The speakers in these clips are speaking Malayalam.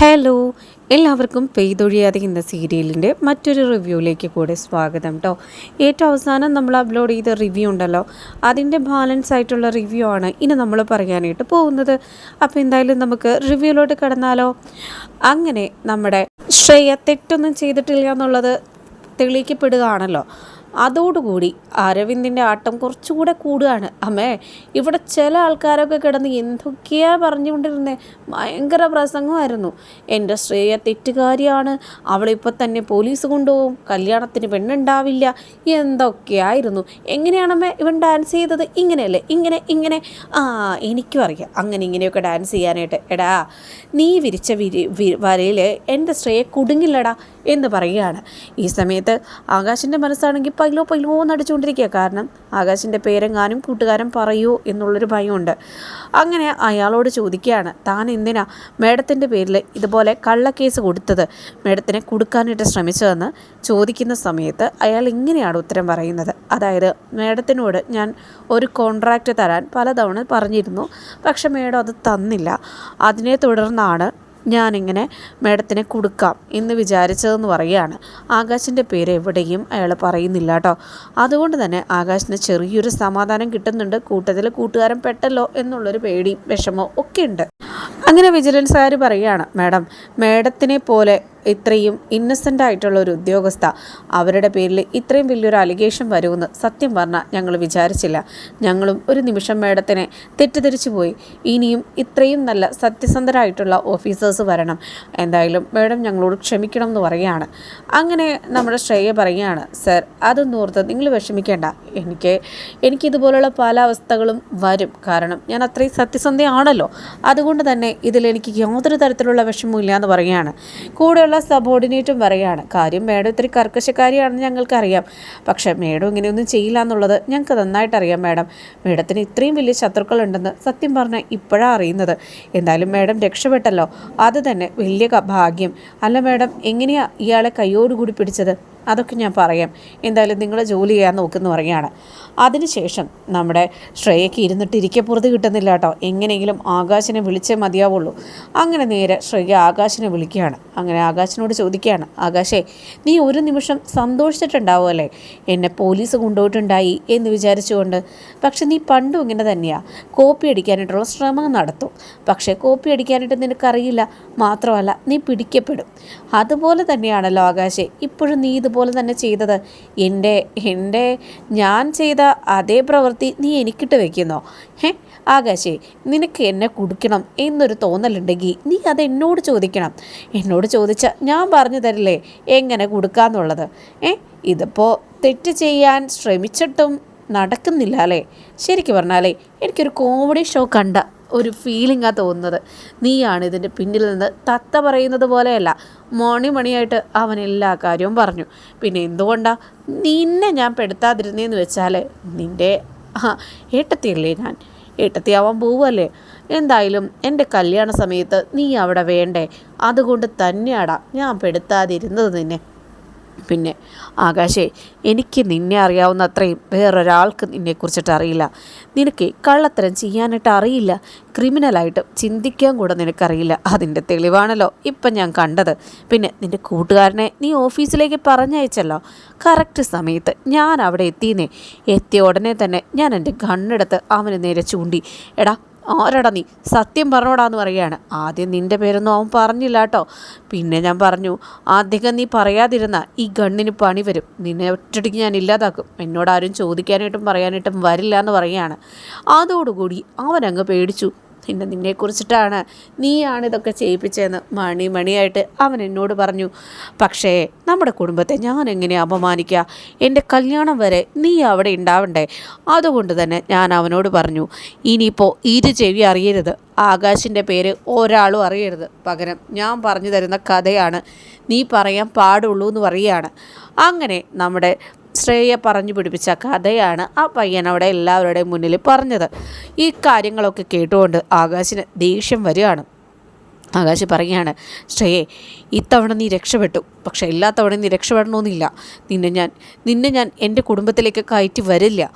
ഹലോ എല്ലാവർക്കും പെയ്തൊഴിയാതെ എന്ന സീരിയലിന്റെ മറ്റൊരു റിവ്യൂയിലേക്ക് കൂടെ സ്വാഗതം കേട്ടോ ഏറ്റവും അവസാനം നമ്മൾ അപ്ലോഡ് ചെയ്ത റിവ്യൂ ഉണ്ടല്ലോ അതിന്റെ ബാലൻസ് ആയിട്ടുള്ള റിവ്യൂ ആണ് ഇനി നമ്മൾ പറയാനായിട്ട് പോകുന്നത്. അപ്പോൾ എന്തായാലും നമുക്ക് റിവ്യൂയിലോട്ട് കടന്നാലോ? അങ്ങനെ നമ്മുടെ ശ്രേയ തെറ്റൊന്നും ചെയ്തിട്ടില്ല എന്നുള്ളത് തെളിയിക്കപ്പെടുകയാണല്ലോ. അതോടുകൂടി അരവിന്ദിന്റെ ആട്ടം കുറച്ചുകൂടെ കൂടുകയാണ്. അമ്മേ ഇവിടെ ചില ആൾക്കാരൊക്കെ കിടന്ന് എന്തൊക്കെയാ പറഞ്ഞുകൊണ്ടിരുന്നത് ഭയങ്കര പ്രസംഗമായിരുന്നു. എന്റെ ശ്രേയ തെറ്റുകാരിയാണ്. അവളിപ്പോൾ തന്നെ പോലീസ് കൊണ്ടുപോകും. കല്യാണത്തിന് പെണ്ണുണ്ടാവില്ല. എന്തൊക്കെയായിരുന്നു? എങ്ങനെയാണമ്മേ ഇവൻ ഡാൻസ് ചെയ്തത്? ഇങ്ങനെയല്ലേ? ഇങ്ങനെ ഇങ്ങനെ. ആ എനിക്കും അറിയാം. അങ്ങനെ ഇങ്ങനെയൊക്കെ ഡാൻസ് ചെയ്യാനായിട്ട്. എടാ നീ വിരിച്ച വിരി വരയിൽ എന്റെ ശ്രേയ കുടുങ്ങില്ലടാ എന്ന് പറയുകയാണ്. ഈ സമയത്ത് ആകാശിന്റെ മനസ്സാണെങ്കിൽ പൈലോ പൈലോ നടിച്ചുകൊണ്ടിരിക്കുക. കാരണം ആകാശിന്റെ പേരെങ്ങാനും കൂട്ടുകാരൻ പറയൂ എന്നുള്ളൊരു ഭയമുണ്ട്. അങ്ങനെ അയാളോട് ചോദിക്കുകയാണ് താൻ എന്തിനാ മേഡത്തിന്റെ പേരിൽ ഇതുപോലെ കള്ളക്കേസ് കൊടുത്തത്? മേഡത്തിനെ കൊടുക്കാനായിട്ട് ശ്രമിച്ചതെന്ന് ചോദിക്കുന്ന സമയത്ത് അയാൾ ഇങ്ങനെയാണ് ഉത്തരം പറയുന്നത്. അതായത് മേഡത്തിനോട് ഞാൻ ഒരു കോൺട്രാക്റ്റ് തരാൻ പലതവണ പറഞ്ഞിരുന്നു പക്ഷെ മേഡം അത് തന്നില്ല. അതിനെ തുടർന്നാണ് ഞാനിങ്ങനെ മേഡത്തിനെ കൊടുക്കാം എന്ന് വിചാരിച്ചതെന്ന് പറയുകയാണ്. ആകാശിന്റെ പേര് എവിടെയും അയാൾ പറയുന്നില്ല കേട്ടോ. അതുകൊണ്ട് തന്നെ ആകാശിന് ചെറിയൊരു സമാധാനം കിട്ടുന്നുണ്ട്. കൂട്ടത്തിൽ കൂട്ടുകാരൻ പെട്ടല്ലോ എന്നുള്ളൊരു പേടിയും വിഷമവും ഒക്കെ ഉണ്ട്. അങ്ങനെ വിജിലൻസുകാർ പറയുകയാണ് മാഡം മേഡത്തിനെ പോലെ ഇത്രയും ഇന്നസെന്റ് ആയിട്ടുള്ള ഒരു ഉദ്യോഗസ്ഥ. അവരുടെ പേരിൽ ഇത്രയും വലിയൊരു അലിഗേഷൻ വരുമെന്ന് സത്യം പറഞ്ഞാൽ ഞങ്ങൾ വിചാരിച്ചില്ല. ഞങ്ങളും ഒരു നിമിഷം മേഡത്തിനെ തെറ്റിദ്ധരിച്ചു പോയി. ഇനിയും ഇത്രയും നല്ല സത്യസന്ധരായിട്ടുള്ള ഓഫീസേഴ്സ് വരണം. എന്തായാലും മേഡം ഞങ്ങളോട് ക്ഷമിക്കണം എന്ന് പറയുകയാണ്. അങ്ങനെ നമ്മുടെ ശ്രേയ പറയുകയാണ് സർ അതൊന്നും ഓർത്ത് നിങ്ങൾ വിഷമിക്കേണ്ട. എനിക്ക് എനിക്കിതുപോലുള്ള പല അവസ്ഥകളും വരും. കാരണം ഞാൻ അത്രയും സത്യസന്ധയാണല്ലോ. അതുകൊണ്ട് തന്നെ ഇതിൽ എനിക്ക് യാതൊരു തരത്തിലുള്ള വിഷമവും ഇല്ല എന്ന് പറയുകയാണ് കൂടെയുള്ള സബോർഡിനേറ്റും പറയുകയാണ് കാര്യം മേഡം ഇത്തിരി കർക്കശക്കാരിയാണെന്ന് ഞങ്ങൾക്കറിയാം. പക്ഷേ മേഡം ഇങ്ങനെയൊന്നും ചെയ്യില്ല എന്നുള്ളത് ഞങ്ങൾക്ക് നന്നായിട്ട് അറിയാം മേഡം. മേഡത്തിന് ഇത്രയും വലിയ ശത്രുക്കളുണ്ടെന്ന് സത്യം പറഞ്ഞാൽ ഇപ്പോഴാണ് അറിയുന്നത്. എന്തായാലും മേഡം രക്ഷപ്പെട്ടല്ലോ. അത് തന്നെ വലിയ ഭാഗ്യം. അല്ല മേഡം എങ്ങനെയാണ് ഇയാളെ കൈയോടുകൂടി പിടിച്ചത്? അതൊക്കെ ഞാൻ പറയാം. എന്തായാലും നിങ്ങൾ ജോലി ചെയ്യാൻ നോക്കുന്നു പറയുകയാണ്. അതിനുശേഷം നമ്മുടെ ശ്രേയയ്ക്ക് ഇരുന്നിട്ട് ഇരിക്കപ്പുറത്ത് കിട്ടുന്നില്ല കേട്ടോ. എങ്ങനെയെങ്കിലും ആകാശിനെ വിളിച്ചേ മതിയാവുള്ളൂ. അങ്ങനെ നേരെ ശ്രേയ ആകാശിനെ വിളിക്കുകയാണ്. അങ്ങനെ ആകാശിനോട് ചോദിക്കുകയാണ്. ആകാശേ നീ ഒരു നിമിഷം സന്തോഷിച്ചിട്ടുണ്ടാവുമല്ലേ? എന്നെ പോലീസ് കൊണ്ടുപോയിട്ടുണ്ടായി എന്ന് വിചാരിച്ചുകൊണ്ട്. പക്ഷെ നീ പണ്ടും ഇങ്ങനെ തന്നെയാണ് കോപ്പി അടിക്കാനായിട്ടുള്ള ശ്രമം നടത്തും. പക്ഷേ കോപ്പി അടിക്കാനായിട്ട് നിനക്കറിയില്ല. മാത്രമല്ല നീ പിടിക്കപ്പെടും. അതുപോലെ തന്നെയാണല്ലോ ആകാശേ ഇപ്പോഴും നീ ഇതുപോലെ തന്നെ ചെയ്തത്. എന്റെ എന്റെ ഞാൻ ചെയ്ത അതേ പ്രവൃത്തി നീ എനിക്കിട്ട് വെക്കുന്നോ? ഹേ ആകാശേ നിനക്ക് എന്നെ കുടിക്കണം എന്നൊരു തോന്നലുണ്ടെങ്കിൽ നീ അത് എന്നോട് ചോദിക്കണം. എന്നോട് ചോദിച്ചാൽ ഞാൻ പറഞ്ഞു തരില്ലേ എങ്ങനെ കൊടുക്കാന്നുള്ളത്? ഏ ഇതിപ്പോൾ തെറ്റ് ചെയ്യാൻ ശ്രമിച്ചിട്ടും നടക്കുന്നില്ല അല്ലേ? ശരിക്കും പറഞ്ഞാലേ എനിക്കൊരു കോമഡി ഷോ കണ്ട ഒരു ഫീലിംഗാണ് തോന്നുന്നത്. നീയാണ് ഇതിന്റെ പിന്നിൽ നിന്ന് തത്ത പറയുന്നത് പോലെയല്ല. മോണി മണിയായിട്ട് അവൻ എല്ലാ കാര്യവും പറഞ്ഞു. പിന്നെ എന്തുകൊണ്ടാണ് നിന്നെ ഞാൻ പെടുത്താതിരുന്നേന്ന് വെച്ചാൽ നിന്റെ ആ ഏട്ടത്തിയല്ലേ ഞാൻ? ഏട്ടത്തിയാവാൻ പോവുമല്ലേ എന്തായാലും എന്റെ കല്യാണ സമയത്ത് നീ അവിടെ വേണ്ടേ? അതുകൊണ്ട് തന്നെയാടാ ഞാൻ പെടുത്താതിരുന്നത് നിന്നെ. പിന്നെ ആകാശേ എനിക്ക് നിന്നെ അറിയാവുന്ന അത്രയും വേറൊരാൾക്ക് നിന്നെക്കുറിച്ചിട്ട് അറിയില്ല. നിനക്ക് കള്ളത്തരം ചെയ്യാനായിട്ട് അറിയില്ല. ക്രിമിനലായിട്ട് ചിന്തിക്കാൻ കൂടെ നിനക്കറിയില്ല. അതിന്റെ തെളിവാണല്ലോ ഇപ്പം ഞാൻ കണ്ടത്. പിന്നെ നിന്റെ കൂട്ടുകാരനെ നീ ഓഫീസിലേക്ക് പറഞ്ഞയച്ചല്ലോ. കറക്റ്റ് സമയത്ത് ഞാൻ അവിടെ എത്തിയെന്നേ. എത്തിയ ഉടനെ തന്നെ ഞാൻ എന്റെ കണ്ണെടുത്ത് അവന് നേരെ ചൂണ്ടി. എടാ ആരടാ നീ? സത്യം പറഞ്ഞോടാന്ന് പറയുകയാണ്. ആദ്യം നിന്റെ പേരൊന്നും അവൻ പറഞ്ഞില്ല കേട്ടോ. പിന്നെ ഞാൻ പറഞ്ഞു അധികം നീ പറയാതിരുന്ന ഈ ഗണ്ണിന് പണി വരും. നിന്നെ ഒറ്റടിക്ക് ഞാൻ ഇല്ലാതാക്കും. എന്നോട് ആരും ചോദിക്കാനായിട്ടും പറയാനായിട്ടും വരില്ല എന്ന് പറയുകയാണ്. അതോടുകൂടി അവനങ്ങ് പേടിച്ചു. പിന്നെ നിന്നെക്കുറിച്ചിട്ടാണ് നീയാണ് ഇതൊക്കെ ചെയ്യിപ്പിച്ചതെന്ന് മണി മണിയായിട്ട് അവൻ എന്നോട് പറഞ്ഞു പക്ഷേ നമ്മുടെ കുടുംബത്തെ ഞാൻ എങ്ങനെ അപമാനിക്കുക എന്റെ കല്യാണം വരെ നീ അവിടെ ഉണ്ടാവണ്ടേ? അതുകൊണ്ട് തന്നെ ഞാൻ അവനോട് പറഞ്ഞു ഇനിയിപ്പോൾ ഇരു ചെവി അറിയരുത്. ആകാശിന്റെ പേര് ഒരാളും അറിയരുത്. പകരം ഞാൻ പറഞ്ഞു തരുന്ന കഥയാണ് നീ പറയാൻ പാടുള്ളൂ എന്ന് പറയുകയാണ്. അങ്ങനെ നമ്മുടെ ശ്രേയ പറഞ്ഞു പിടിപ്പിച്ച കഥയാണ് ആ പയ്യൻ അവിടെ എല്ലാവരുടെയും മുന്നിൽ പറഞ്ഞത്. ഈ കാര്യങ്ങളൊക്കെ കേട്ടുകൊണ്ട് ആകാശിന് ദേഷ്യം വരികയാണ്. ആകാശ് പറയുകയാണ് ശ്രേയെ ഇത്തവണ നീ രക്ഷപ്പെട്ടു. പക്ഷെ എല്ലാ തവണയും നീ രക്ഷപ്പെടണമെന്നില്ല. നിന്നെ ഞാൻ നിന്നെ ഞാൻ എന്റെ കുടുംബത്തിലേക്ക് കയറ്റി വരില്ല.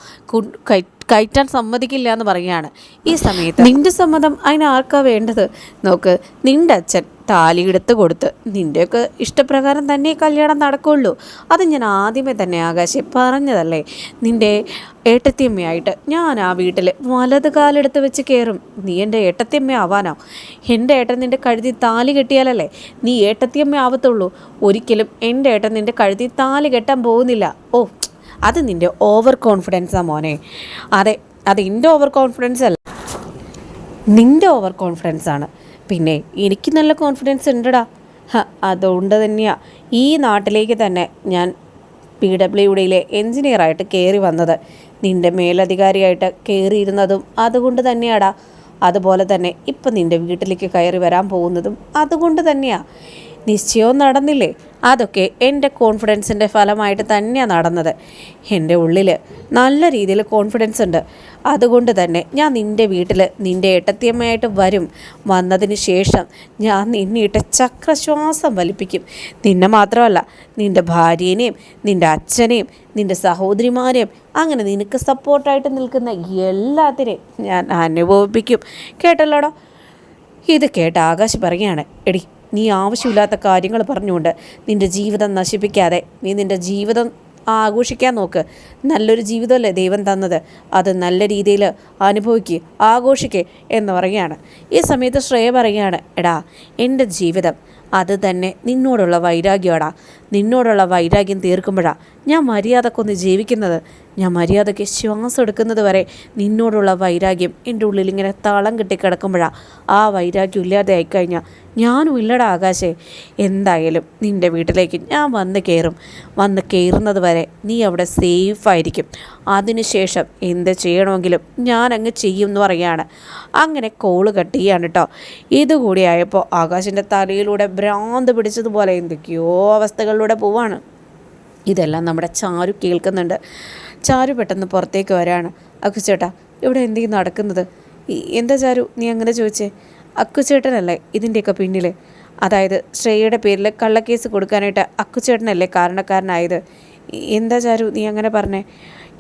കയറ്റാൻ സമ്മതിക്കില്ല എന്ന് പറയുകയാണ്. ഈ സമയത്ത് നിന്റെ സമ്മതം അതിന് ആർക്കാ വേണ്ടത്? നോക്ക് നിന്റെ അച്ഛൻ താലി എടുത്ത് കൊടുത്ത് നിന്റെയൊക്കെ ഇഷ്ടപ്രകാരം തന്നെ കല്യാണം നടക്കുള്ളൂ. അത് ഞാൻ ആദ്യമേ തന്നെ ആകാശെ പറഞ്ഞതല്ലേ? നിന്റെ ഏട്ടത്തിയമ്മയായിട്ട് ഞാൻ ആ വീട്ടിൽ വലത് കാലെടുത്ത് വെച്ച് കയറും. നീ എന്റെ ഏട്ടത്തിയമ്മ ആവാനോ എന്റെ ഏട്ടൻ നിന്റെ കഴുതി താലി കെട്ടിയാലല്ലേ? നീ ഏട്ടത്തിയമ്മ ആവത്തുള്ളൂ. ഒരിക്കലും എന്റെ ഏട്ടൻ നിന്റെ കഴുതി താലി കെട്ടാൻ പോകുന്നില്ല. ഓ അത് നിന്റെ ഓവർ കോൺഫിഡൻസാ മോനെ. അതെ അത് എന്റെ ഓവർ കോൺഫിഡൻസ് അല്ല. നിന്റെ ഓവർ കോൺഫിഡൻസ് ആണ്. പിന്നെ എനിക്ക് നല്ല കോൺഫിഡൻസ് ഉണ്ടടാ. അതുകൊണ്ട് തന്നെയാണ് ഈ നാട്ടിലേക്ക് തന്നെ ഞാൻ പി ഡബ്ല്യു ഡിയിലെ എൻജിനീയറായിട്ട് കയറി വന്നത്. നിന്റെ മേലധികാരിയായിട്ട് കയറിയിരുന്നതും അതുകൊണ്ട് തന്നെയാടാ. അതുപോലെ തന്നെ ഇപ്പം നിന്റെ വീട്ടിലേക്ക് കയറി വരാൻ പോകുന്നതും അതുകൊണ്ട് തന്നെയാ. നിശ്ചയവും നടന്നില്ലേ? അതൊക്കെ എന്റെ കോൺഫിഡൻസിന്റെ ഫലമായിട്ട് തന്നെയാണ് നടന്നത്. എന്റെ ഉള്ളിൽ നല്ല രീതിയിൽ കോൺഫിഡൻസ് ഉണ്ട്. അതുകൊണ്ട് തന്നെ ഞാൻ നിന്റെ വീട്ടിൽ നിന്റെ ഏട്ടത്തിയമ്മയായിട്ട് വരും. വന്നതിന് ശേഷം ഞാൻ നിന്നിട്ട് ചക്രശ്വാസം വലിപ്പിക്കും. നിന്നെ മാത്രമല്ല നിന്റെ ഭാര്യേനെയും നിന്റെ അച്ഛനെയും നിന്റെ സഹോദരിമാരെയും അങ്ങനെ നിനക്ക് സപ്പോർട്ടായിട്ട് നിൽക്കുന്ന എല്ലാത്തിനെയും ഞാൻ അനുഭവിപ്പിക്കും. കേട്ടല്ലോടോ? ഇത് കേട്ട് ആകാശ് പറയുകയാണ് എടി നീ ആവശ്യമില്ലാത്ത കാര്യങ്ങൾ പറഞ്ഞുകൊണ്ട് നിന്റെ ജീവിതം നശിപ്പിക്കാതെ നീ നിന്റെ ജീവിതം ആഘോഷിക്കാൻ നോക്ക്. നല്ലൊരു ജീവിതമല്ലേ ദൈവം തന്നത്? അത് നല്ല രീതിയിൽ അനുഭവിക്കുക ആഘോഷിക്കുക എന്ന് പറയുകയാണ്. ഈ സമയത്ത് ശ്രേയ പറയുകയാണ് എടാ എന്റെ ജീവിതം അത് തന്നെ നിന്നോടുള്ള വൈരാഗ്യമാടാ നിന്നോടുള്ള വൈരാഗ്യം തീർക്കുമ്പോഴാണ് ഞാൻ മര്യാദക്കൊന്ന് ജീവിക്കുന്നത്. ഞാൻ മര്യാദയ്ക്ക് ശ്വാസം എടുക്കുന്നത് വരെ നിന്നോടുള്ള വൈരാഗ്യം എന്റെ ഉള്ളിൽ ഇങ്ങനെ താളം കെട്ടി കിടക്കുമ്പോഴാണ് ആ വൈരാഗ്യം ഇല്ലാതെ ആയിക്കഴിഞ്ഞാൽ ഞാനും ഇല്ലടാ ആകാശേ. എന്തായാലും നിന്റെ വീട്ടിലേക്ക് ഞാൻ വന്ന് കയറും. വന്ന് കയറുന്നത് വരെ നീ അവിടെ സേഫായിരിക്കും അതിനുശേഷം എന്ത് ചെയ്യണമെങ്കിലും ഞാൻ അങ്ങ് ചെയ്യും എന്ന് പറയുകയാണ്. അങ്ങനെ കോൾ കട്ട് ചെയ്യാണ് കേട്ടോ ഇതുകൂടി ആയപ്പോൾ ആകാശിന്റെ തലയിലൂടെ ഭ്രാന്ത് പിടിച്ചതുപോലെ എന്തൊക്കെയോ അവസ്ഥകളിലൂടെ പോവാണ്. ഇതെല്ലാം നമ്മുടെ ചാരു കേൾക്കുന്നുണ്ട്. ചാരു പെട്ടെന്ന് പുറത്തേക്ക് വരാണ്. അക്കുച്ചേട്ടാ ഇവിടെ എന്തെങ്കിലും നടക്കുന്നത്? എന്താ ചാരു നീ അങ്ങനെ ചോദിച്ചേ? അക്കുച്ചേട്ടനല്ലേ ഇതിന്റെയൊക്കെ പിന്നിൽ അതായത് ശ്രേയയുടെ പേരിൽ കള്ളക്കേസ് കൊടുക്കാനായിട്ട് അക്കുച്ചേട്ടനല്ലേ കാരണക്കാരനായത്? എന്താ ചാരു നീ അങ്ങനെ പറഞ്ഞേ?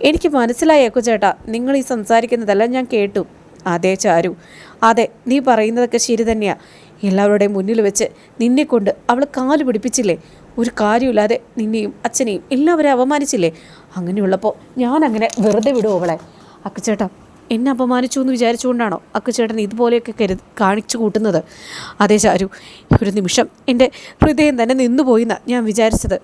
എനിക്ക് മനസ്സിലായി ചേട്ടാ. നിങ്ങൾ ഈ സംസാരിക്കുന്നതെല്ലാം ഞാൻ കേട്ടു. അതെ ചാരു. അതെ നീ പറയുന്നതൊക്കെ ശരി തന്നെയാ. എല്ലാവരുടെയും മുന്നിൽ വെച്ച് നിന്നെ കൊണ്ട് അവൾ കാൽ പിടിപ്പിച്ചില്ലേ? ഒരു കാര്യമില്ലാതെ നിന്നെയും അച്ഛനെയും എല്ലാവരെയും അപമാനിച്ചില്ലേ? അങ്ങനെയുള്ളപ്പോൾ ഞാൻ അങ്ങനെ വെറുതെ വിടുമോ അവളെ. അക്കുചേട്ടാ എന്നെ അപമാനിച്ചു എന്ന് വിചാരിച്ചുകൊണ്ടാണോ അക്കച്ചേട്ടൻ ഇതുപോലെയൊക്കെ കരു കാണിച്ചു കൂട്ടുന്നത്? അതേ ചാരു ഒരു നിമിഷം എന്റെ ഹൃദയം തന്നെ നിന്നുപോയിന്നാണ് ഞാൻ വിചാരിച്ചത്.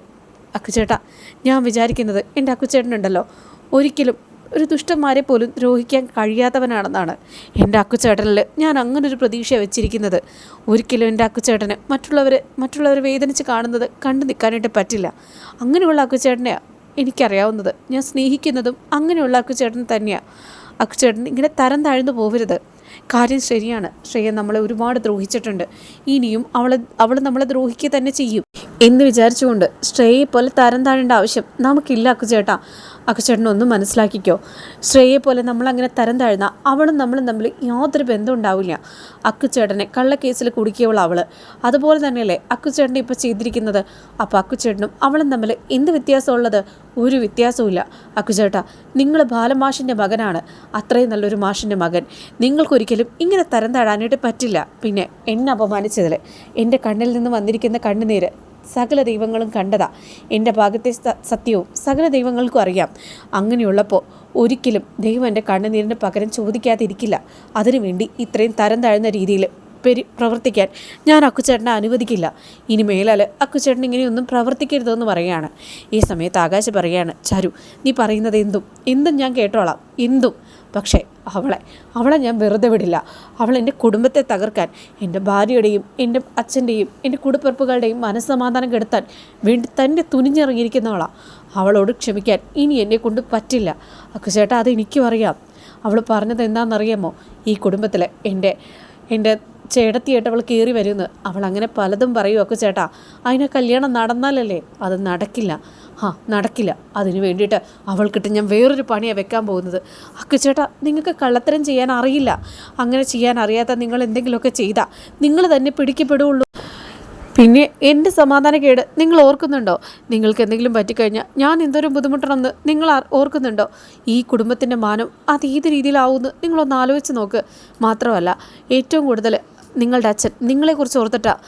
അക്കുചേട്ടാ ഞാൻ വിചാരിക്കുന്നത് എന്റെ അക്കുച്ചേട്ടനുണ്ടല്ലോ ഒരിക്കലും ഒരു ദുഷ്ടന്മാരെ പോലും ദ്രോഹിക്കാൻ കഴിയാത്തവനാണെന്നാണ് എന്റെ അക്കുച്ചേട്ടനിൽ ഞാൻ അങ്ങനൊരു പ്രതീക്ഷ വെച്ചിരിക്കുന്നത്. ഒരിക്കലും എന്റെ അക്കുച്ചേട്ടന് മറ്റുള്ളവരെ മറ്റുള്ളവർ വേദനിച്ച് കാണുന്നത് കണ്ടു നിൽക്കാനായിട്ട് പറ്റില്ല. അങ്ങനെയുള്ള അക്കുച്ചേട്ടനെയാണ് എനിക്കറിയാവുന്നത്. ഞാൻ സ്നേഹിക്കുന്നതും അങ്ങനെയുള്ള അക്കുച്ചേട്ടൻ തന്നെയാണ് അക്കുച്ചേട്ടൻ ഇങ്ങനെ തരം താഴ്ന്നു പോകരുത് കാര്യം ശരിയാണ്. ശ്രേയ നമ്മളെ ഒരുപാട് ദ്രോഹിച്ചിട്ടുണ്ട്. ഇനിയും അവൾ അവൾ നമ്മളെ ദ്രോഹിക്കുക തന്നെ ചെയ്യും. എന്ന് വിചാരിച്ചുകൊണ്ട് ശ്രേയെ പോലെ തരം താഴേണ്ട ആവശ്യം നമുക്കില്ല അക്കുചേട്ടാ. അക്കുചേട്ടൻ ഒന്നും മനസ്സിലാക്കിക്കോ. ശ്രേയെ പോലെ നമ്മളങ്ങനെ തരം താഴ്ന്ന അവളും നമ്മളും തമ്മിൽ യാതൊരു ബന്ധം ഉണ്ടാവില്ല. അക്കുചേട്ടനെ കള്ളക്കേസിൽ കുടുക്കിയവൾ അവൾ അതുപോലെ തന്നെയല്ലേ അക്കുചേട്ടനെ ഇപ്പോൾ ചെയ്തിരിക്കുന്നത്? അപ്പോൾ അക്കുചേട്ടനും അവളും തമ്മിൽ എന്ത് വ്യത്യാസമുള്ളത്? ഒരു വ്യത്യാസവുമില്ല. അക്കുചേട്ടാ നിങ്ങൾ ബാലമാഷിന്റെ മകനാണ്. അത്രയും നല്ലൊരു മാഷിന്റെ മകൻ. നിങ്ങൾക്കൊരിക്കലും ഇങ്ങനെ തരം താഴാനായിട്ട് പറ്റില്ല. പിന്നെ എന്നെ അപമാനിച്ചതിൽ എന്റെ കണ്ണിൽ നിന്ന് വന്നിരിക്കുന്ന കണ്ണുനീര് സകല ദൈവങ്ങളും കണ്ടതാ. എന്റെ ഭാഗത്തെ സത്യവും സകല ദൈവങ്ങൾക്കും അറിയാം. അങ്ങനെയുള്ളപ്പോൾ ഒരിക്കലും ദൈവം എന്റെ കണ്ണുനീരിന് പകരം ചോദിക്കാതിരിക്കില്ല. അതിനുവേണ്ടി ഇത്രയും തരം താഴ്ന്ന രീതിയിൽ പെരി പ്രവർത്തിക്കാൻ ഞാൻ അക്കുച്ചേട്ടനെ അനുവദിക്കില്ല. ഇനി മേലാൽ അക്കുച്ചേട്ടൻ ഇങ്ങനെയൊന്നും പ്രവർത്തിക്കരുതെന്ന് പറയുകയാണ്. ഈ സമയത്ത് ആകാശ് പറയുകയാണ് ചരു നീ പറയുന്നത് എന്തും എന്തും ഞാൻ കേട്ടോളാം എന്തും. പക്ഷേ അവളെ അവളെ ഞാൻ വെറുതെ വിടില്ല. അവൾ എന്റെ കുടുംബത്തെ തകർക്കാൻ എന്റെ ഭാര്യയുടെയും എന്റെ അച്ഛന്റെയും എന്റെ കുടുംബപ്പുകളുടെയും മനസ്സമാധാനം കെടുത്താൻ വേണ്ടി തന്നെ തുനിഞ്ഞിറങ്ങിയിരിക്കുന്നവളാണ് അവളോട് ക്ഷമിക്കാൻ ഇനി എന്നെ കൊണ്ട് പറ്റില്ല. അക്കുചേട്ടാ അത് എനിക്കും അറിയാം. അവൾ പറഞ്ഞത് എന്താണെന്നറിയാമോ? ഈ കുടുംബത്തിൽ എന്റെ എന്റെ ചേട്ടത്തിയായിട്ട് അവൾ കയറി വരുന്നു. അവൾ അങ്ങനെ പലതും പറയും ഒക്കെ ചേട്ടാ. അതിനെ കല്യാണം നടന്നാലല്ലേ? അത് നടക്കില്ല. ആ നടക്കില്ല. അതിന് വേണ്ടിയിട്ട് അവൾക്കിട്ട് ഞാൻ വേറൊരു പണിയാണ് വെക്കാൻ പോകുന്നത്. അക്കുച്ചേട്ടാ നിങ്ങൾക്ക് കള്ളത്തരം ചെയ്യാൻ അറിയില്ല. അങ്ങനെ ചെയ്യാൻ അറിയാത്ത നിങ്ങൾ എന്തെങ്കിലുമൊക്കെ ചെയ്താൽ നിങ്ങൾ തന്നെ പിടിക്കപ്പെടുകയുള്ളൂ പിന്നെ എന്റെ സമാധാനക്കേട് നിങ്ങൾ ഓർക്കുന്നുണ്ടോ? നിങ്ങൾക്ക് എന്തെങ്കിലും പറ്റിക്കഴിഞ്ഞാൽ ഞാൻ എന്തോരം ബുദ്ധിമുട്ടണമെന്ന് നിങ്ങൾ ഓർക്കുന്നുണ്ടോ? ഈ കുടുംബത്തിന്റെ മാനം അത് ഏത് രീതിയിലാവുമെന്ന് നിങ്ങളൊന്ന് ആലോചിച്ച് നോക്ക്. മാത്രമല്ല ഏറ്റവും കൂടുതൽ നിങ്ങളുടെ അച്ഛൻ നിങ്ങളെക്കുറിച്ച് ഓർത്തിട്ടാണ്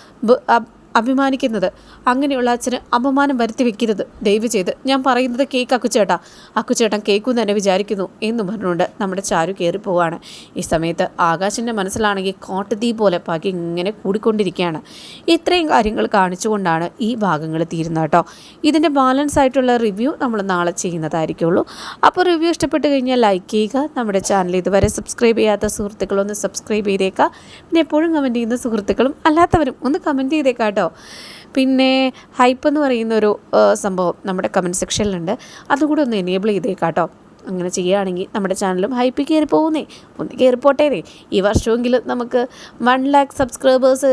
അഭിമാനിക്കുന്നത്. അങ്ങനെയുള്ള അച്ഛന് അപമാനം വരുത്തി വെക്കരുത്. ദയവ് ചെയ്ത് ഞാൻ പറയുന്നത് കേക്ക് അക്കുച്ചേട്ടാ. അക്കുച്ചേട്ടൻ കേൾക്കും തന്നെ വിചാരിക്കുന്നു എന്ന് പറഞ്ഞുകൊണ്ട് നമ്മുടെ ചാരു കയറി പോവാണ് ഈ സമയത്ത് ആകാശിന്റെ മനസ്സിലാണെങ്കിൽ കോട്ടതീ പോലെ പാകി ഇങ്ങനെ കൂടിക്കൊണ്ടിരിക്കുകയാണ്. ഇത്രയും കാര്യങ്ങൾ കാണിച്ചുകൊണ്ടാണ് ഈ ഭാഗങ്ങൾ തീരുന്നത് കേട്ടോ. ഇതിന്റെ ബാലൻസ് ആയിട്ടുള്ള റിവ്യൂ നമ്മൾ നാളെ ചെയ്യുന്നതായിരിക്കുള്ളൂ. അപ്പോൾ റിവ്യൂ ഇഷ്ടപ്പെട്ട് കഴിഞ്ഞാൽ ലൈക്ക് ചെയ്യുക. നമ്മുടെ ചാനൽ ഇതുവരെ സബ്സ്ക്രൈബ് ചെയ്യാത്ത സുഹൃത്തുക്കളൊന്ന് സബ്സ്ക്രൈബ് ചെയ്തേക്കുക. പിന്നെ എപ്പോഴും കമന്റ് ചെയ്യുന്ന സുഹൃത്തുക്കളും അല്ലാത്തവരും ഒന്ന് കമന്റ് ചെയ്തേക്കാം കേട്ടോ. പിന്നെ ഹൈപ്പ് എന്ന് പറയുന്ന ഒരു സംഭവം നമ്മുടെ കമന്റ് സെക്ഷനിലുണ്ട് അതുകൂടെ ഒന്ന് എനേബിൾ ചെയ്തേ കേട്ടോ അങ്ങനെ ചെയ്യുകയാണെങ്കിൽ നമ്മുടെ ചാനലും ഹൈപ്പിൽ കയറി പോകുന്നേ. ഒന്ന് കയറിപ്പോട്ടേനേ ഈ വർഷമെങ്കിലും നമുക്ക് വൺ ലാക്ക് സബ്സ്ക്രൈബേഴ്സ്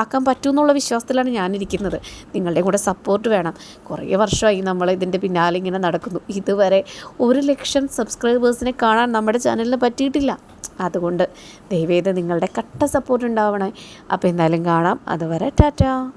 ആക്കാൻ പറ്റുമെന്നുള്ള വിശ്വാസത്തിലാണ് ഞാനിരിക്കുന്നത്. നിങ്ങളുടെ കൂടെ സപ്പോർട്ട് വേണം. കുറേ വർഷമായി നമ്മൾ ഇതിന്റെ പിന്നാലെ ഇങ്ങനെ നടക്കുന്നു. ഇതുവരെ ഒരു ലക്ഷം സബ്സ്ക്രൈബേഴ്സിനെ കാണാൻ നമ്മുടെ ചാനലിന് പറ്റിയിട്ടില്ല. അതുകൊണ്ട് ദയവേത് നിങ്ങളുടെ കട്ട സപ്പോർട്ട് ഉണ്ടാവണേ. അപ്പോൾ എന്തായാലും കാണാം. അതുവരെ ടാറ്റാ.